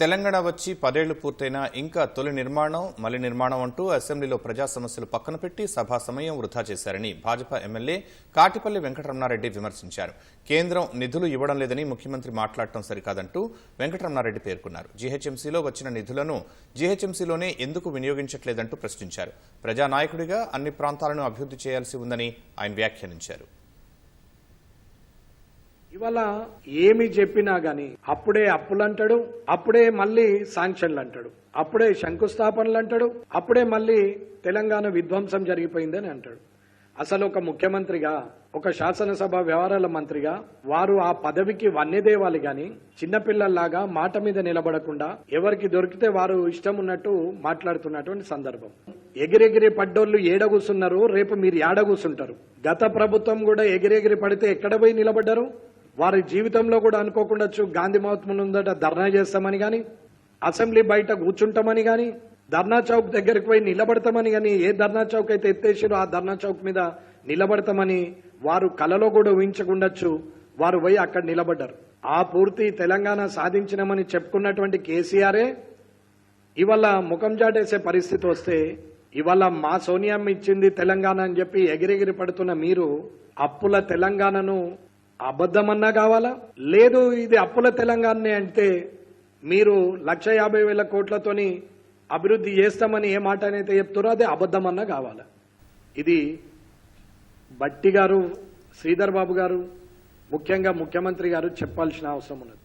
తెలంగాణ వచ్చి పదేళ్ళు పూర్తయినా ఇంకా తొలి నిర్మాణం మలి నిర్మాణం అంటూ అసెంబ్లీలో ప్రజా సమస్యలు పక్కన పెట్టి సభా సమయం వృధా చేశారని భాజపా ఎమ్మెల్యే కాటిపల్లి వెంకటరమణారెడ్డి విమర్శించారు. కేంద్రం నిధులు ఇవ్వడం లేదని ముఖ్యమంత్రి మాట్లాడటం సరికాదంటూ వెంకటరమణారెడ్డి పేర్కొన్నారు. జీహెచ్ఎంసీలో వచ్చిన నిధులను జీహెచ్ఎంసీలోనే ఎందుకు వినియోగించట్లేదంటూ ప్రశ్నించారు. ప్రజానాయకుడిగా అన్ని ప్రాంతాలను అభివృద్ధి చేయాల్సి ఉందని ఆయన వ్యాఖ్యానించారు. ఇవాళ ఏమి చెప్పినా గాని అప్పుడే అప్పులంటాడు అప్పుడే మళ్ళీ శాంక్షన్లు అంటాడు అప్పుడే శంకుస్థాపనలు అంటాడు అప్పుడే మళ్ళీ తెలంగాణ విధ్వంసం జరిగిపోయిందని అంటాడు. అసలు ఒక ముఖ్యమంత్రిగా ఒక శాసనసభ వ్యవహారాల మంత్రిగా వారు ఆ పదవికి వన్నెదేవాలి గాని చిన్నపిల్లల్లాగా మాట మీద నిలబడకుండా ఎవరికి దొరికితే వారు ఇష్టం ఉన్నట్టు మాట్లాడుతున్నటువంటి సందర్భం. ఎగిరెగిరి పడ్డోళ్ళు ఏడ కూసున్నారు రేపు మీరు ఏడగూసుంటారు గత ప్రభుత్వం కూడా ఎగిరెగిరి పడితే ఎక్కడ పోయి నిలబడ్డారు? వారి జీవితంలో కూడా అనుకోకుండా గాంధీ మహాత్మ ముందట ధర్నా చేస్తామని కానీ అసెంబ్లీ బయట కూర్చుంటామని కానీ ధర్నా చౌక్ దగ్గరికి పోయి నిలబడతామని కానీ ఏ ధర్నా చౌక్ అయితే ఎత్తేసారో ఆ ధర్నా చౌక్ మీద నిలబడతామని వారు కలలో కూడా ఊహించకుండొచ్చు వారు పోయి అక్కడ నిలబడ్డారు. ఆ పూర్తి తెలంగాణ సాధించినామని చెప్పుకున్నటువంటి కేసీఆరే ఇవాళ ముఖం జాటేసే పరిస్థితి వస్తే ఇవాళ మా సోనియా ఇచ్చింది తెలంగాణ అని చెప్పి ఎగిరెగిరి పడుతున్న మీరు అప్పుల తెలంగాణను అబద్ధమన్నా కావాలా? లేదు ఇది అప్పుల తెలంగాణనే అంటే మీరు లక్ష యాభై వేల కోట్లతోని అభివృద్ధి చేస్తామని ఏ మాట అయితే చెప్తారో అదే అబద్ధమన్నా కావాలా? ఇది బట్టి గారు శ్రీధర్ బాబు గారు ముఖ్యంగా ముఖ్యమంత్రి గారు చెప్పాల్సిన అవసరం ఉన్నది.